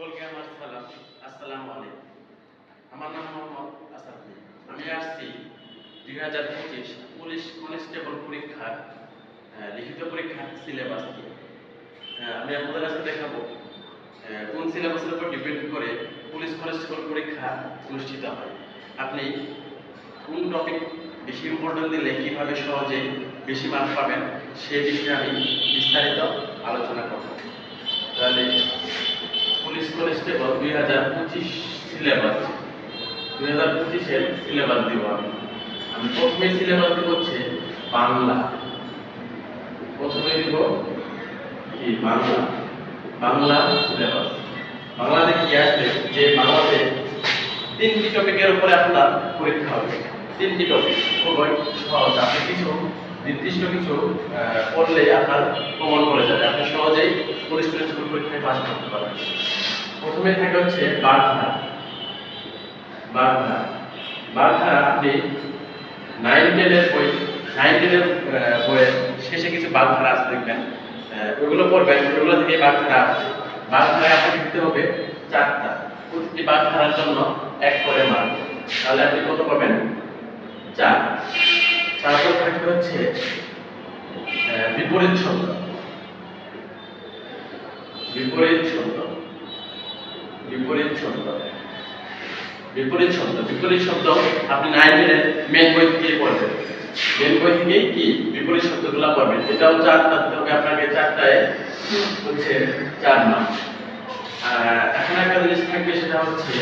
সকলকে আমার সালাম, আসসালামু আলাইকুম। আমার নাম মোহাম্মদ আসাদুদ্দিন আমি আসছি দুই হাজার পঁচিশ পুলিশ কনস্টেবল পরীক্ষার লিখিত পরীক্ষার সিলেবাস আমি আপনাদের কাছে দেখাবো কোন সিলেবাসের উপর ডিপেন্ড করে পুলিশ কনস্টেবল পরীক্ষা অনুষ্ঠিত হয়। আপনি কোন টপিক বেশি ইম্পর্টেন্ট দিলে কীভাবে সহজে বেশি মার্ক পাবেন, সে বিষয়ে আমি বিস্তারিত আলোচনা করব। তাহলে পুলিশ কনস্টেবল দুই হাজার পঁচিশ সিলেবাস, দুই হাজার পঁচিশের সিলেবাস দিব আমি। প্রথমে সিলেবাস দিব হচ্ছে বাংলা। প্রথমে দিব কি? বাংলা। বাংলা সিলেবাস। বাংলাতে কি আসবে? যে বাংলাতে তিনটি টপিকের উপরে আপনার পরীক্ষা হবে। তিনটি টপিক সহজ। আপনি কিছু নির্দিষ্ট কিছু পড়লে আপনার প্রমাণ করে যাবে। আপনি সহজেই পুলিশ পরীক্ষায় পাস করতে পারবেন। প্রথমে থাকে হচ্ছে বাগধারা বাগধারা বাগধারা আপনি নাইন টেনের বই নাইন টেনের বইয়ের শেষে কিছু বাগধারা আছে দেখবেন। ওইগুলো পড়বেন, ওইগুলো থেকে বাগধারা আছে বাগধারায় আপনাকে দিতে হবে চারটা। প্রতিটি বাগধারার জন্য এক করে মার্ক। তাহলে আপনি কত পাবেন? চার। তারপর থাকবে হচ্ছে বিপরীত ছন্দ। বিপরীত ছন্দ। বিপরীত ছন্দ বিপরীত শব্দ বিপরীত শব্দ আপনি নাইনের মেন বই থেকে পড়বেন। মেন বই থেকে কি? বিপরীত শব্দগুলো পড়বেন। এটাও চার থাকতে হবে আপনাকে চারটায় হচ্ছে চার মাস এখন একটা জিনিস থাকবে, সেটা হচ্ছে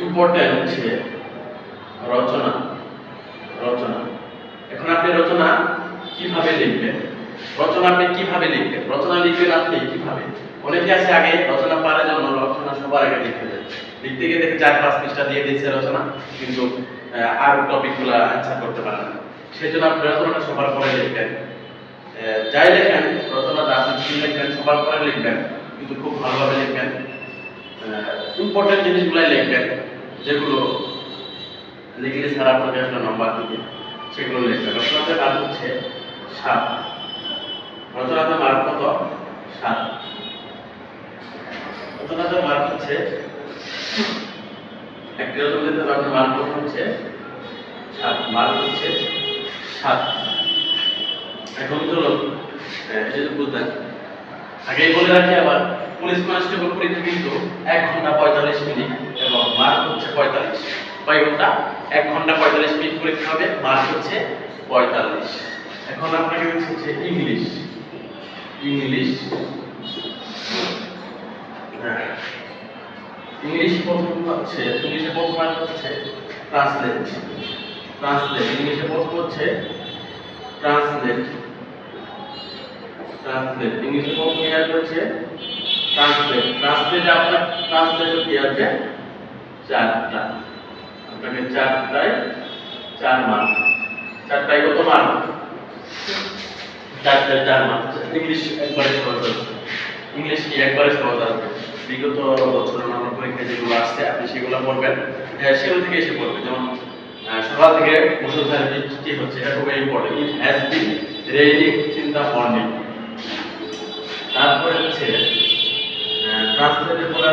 ইম্পর্টেন্ট হচ্ছে রচনা। রচনা। এখন আপনি রচনা কীভাবে লিখবেন? রচনা আপনি কীভাবে লিখবেন? রচনা লিখবেন আপনি কীভাবে? অনেকে আছে আগে, রচনা পারার জন্য, রচনা সবার আগে লিখতে যায় লিখতে গিয়ে দেখে চার পাঁচ পৃষ্ঠা দিয়ে দিয়েছে রচনা, কিন্তু আর টপিকগুলো অ্যান্সার করতে পারে না। সেই জন্য আপনি রচনাটা সবার পরে লিখবেন। যাই লেখেন রচনাটা আপনি কি লিখবেন, সবার পরে লিখবেন, কিন্তু খুব ভালোভাবে লিখবেন। ইম্পর্টেন্ট জিনিসগুলাই লিখবেন, যেগুলো লিখলে স্যার আপনাকে একটা নম্বর দিবে, সেগুলো লিখবেন। রচনাতে মার্ক হচ্ছে সাত। রচনাতে মার্ক কত? সাত। রচনাতে মার্ক হচ্ছে একটি রচনাতে আপনার মার্ক কত হচ্ছে? সাত। মার্ক হচ্ছে সাত। এখন চলো আহ, যেহেতু বুঝলেন আগেই বলে রাখি আবার পুলিশ কনস্টেবল পরীক্ষা কিন্তু এক ঘণ্টা পঁয়তাল্লিশ মিনিট এবং মার্ক হচ্ছে পঁয়তাল্লিশ। কয় ঘণ্টা? এক ঘণ্টা পঁয়তাল্লিশ মিনিট পরীক্ষা হবে মার্ক হচ্ছে পঁয়তাল্লিশ। এখন আপনাকে হচ্ছে ইংলিশ ইংলিশ হ্যাঁ। ইংলিশ প্রথম হচ্ছে ইংলিশে প্রথম হচ্ছে ট্রান্সলেট ট্রান্সলেট ইংলিশে প্রথম হচ্ছে ট্রান্সলেট ট্রান্সলেট ইংলিশে প্রথম ইয়ার হচ্ছে ট্রান্সলেট ট্রান্সলেট আপনার ট্রান্সলেট কি আছে? চারটা। আপনাকে চারটায় চার মার্ক চারটায় কত মার্ক চারটায় চার মার্ক ইংলিশ একবারে সহজ ইংলিশ কি একবারে সহজ আসবে? বিগত বছর আমার পরীক্ষায় যেগুলো আসছে আপনি সেগুলো পড়বেন। হ্যাঁ, সেগুলো থেকে এসে পড়বেন। যেমন সকাল থেকে মুসলধারে বৃষ্টি হচ্ছে এটা খুবই important it has been raining morning তারপরে হচ্ছে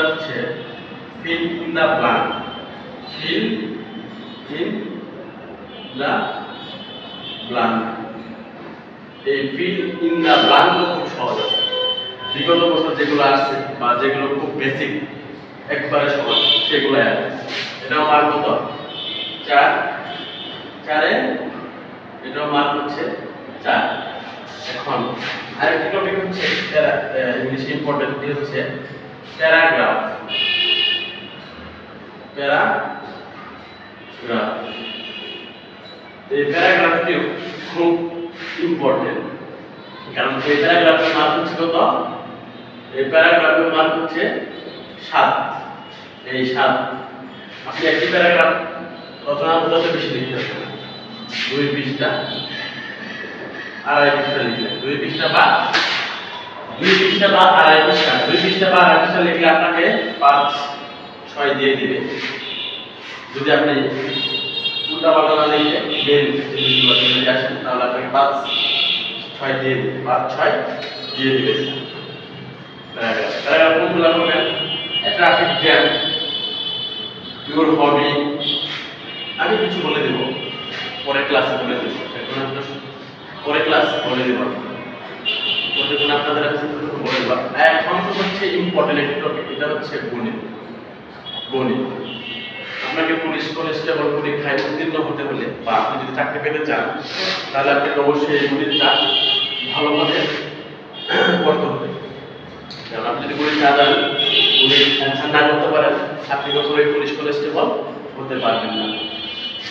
হচ্ছে ফিল ইন ফিল ইন এই ফিল ইন খুব সহজ আছে। বিগত বছর যেগুলো আসছে বা যেগুলো খুব বেসিক একবারে সহজ সেগুলো এটাও মার্ক কত? চার। চারে এটাও মার্ক হচ্ছে চার। এখন আরেকটি টপিক হচ্ছে ইংলিশ ইম্পর্টেন্ট হচ্ছে? প্যারাগ্রাফ প্যারাগ্রাফ এই প্যারাগ্রাফটিও খুব ইম্পর্টেন্ট কারণ এই প্যারাগ্রাফের মার্ক হচ্ছে কত? এই প্যারাগ্রাফের মার্ক হচ্ছে সাত। এই সাত আপনি একটি প্যারাগ্রাফ রচনা বোঝাতে বেশি লিখতে হবে। দুই পৃষ্ঠা, আড়াই পৃষ্ঠা লিখলেন দুই পৃষ্ঠা বা দুই পৃষ্ঠা বা আড়াই পৃষ্ঠা। দুই পৃষ্ঠা বা আড়াই পৃষ্ঠা লিখলে আপনাকে পাঁচ, ছয় দিয়ে দিবে। যদি আপনি উল্টা পাল্টা না লিখে মেন যদি আসেন, তাহলে আপনাকে পাঁচ, ছয় দিয়ে দিবে। পাঁচ, ছয় দিয়ে দিবে। প্যারাগ্রাফ। প্যারাগ্রাফ কোনগুলো হবে ট্রাফিক জ্যাম ইউর হবি আমি কিছু বলে দেব। পরে ক্লাসে বলে দেব। এখন আমরা পরে ক্লাস বলে দেব। যখন আপনাদের কাছে বলে দেব। এখন তো হচ্ছে ইম্পর্টেন্ট টপিক এটা হচ্ছে গণিত। গণিত। আপনাকে পুলিশ কনস্টেবল পরীক্ষায় উত্তীর্ণ হতে হলে বা আপনি যদি চাকরি পেতে চান, তাহলে আপনাকে অবশ্যই এই গণিতটা ভালোভাবে করতে হবে। কারণ আপনি যদি গণিত না জানেন, গণিত অ্যান্সার না করতে পারেন আপনি কখনোই পুলিশ কনস্টেবল হতে পারবেন না।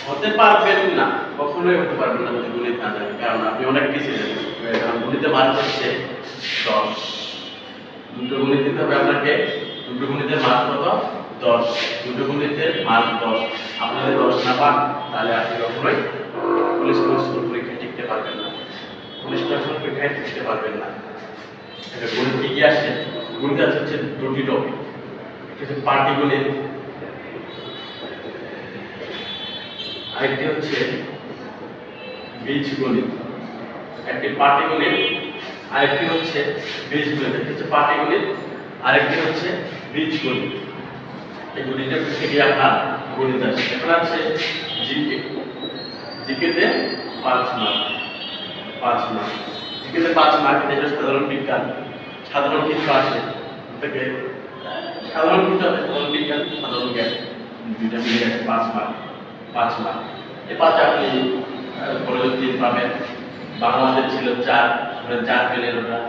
হতে পারবেন না, কখনোই হতে পারবেন না, যদি গণিত না জানেন কারণ আপনি অনেক পিছিয়ে যাবেন। কারণ গণিতে মার্ক হচ্ছে দশ। দুটো গণিত দিতে হবে আপনাকে, দুটো গণিতের মার্ক কত? দশ। দুটো গণিতের মার্ক দশ। আপনি দশ না পান, তাহলে আপনি কখনোই পুলিশ কনস্টেবল পরীক্ষায় টিকতে পারবেন না। পুলিশ কনস্টেবল পরীক্ষায় টিকতে পারবেন না। এটা গণিত কি কি আসে গণিত আছে হচ্ছে দুটি টপিক। পাটিগণিত আরেকটি হচ্ছে বীজগণিত একটি পাটিগণিত আরেকটি হচ্ছে একটি হচ্ছে আরেকটি হচ্ছে বীজগণিত এই গণিতের থেকে আপনার গণিত আছে। এখন আছে জিকে। জিকেতে পাঁচ মার্ক পাঁচ মার্ক জিকেতে পাঁচ মার্ক এটা সাধারণ বিজ্ঞান। সাধারণ কিছু আছে। থেকে সাধারণ কিছু আছে, সাধারণ বিজ্ঞান সাধারণ জ্ঞান। দুইটা মিলে গেছে, পাঁচ মার্ক পাঁচ মার্ক এই পাঁচ আপনি বলে তিন পাবেন বাংলাদেশ ছিল চার চার পেলেন ওটা।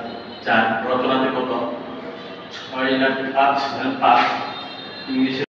চার, রচনাতে কত? ছয় না পাঁচ পাঁচ। ইংলিশে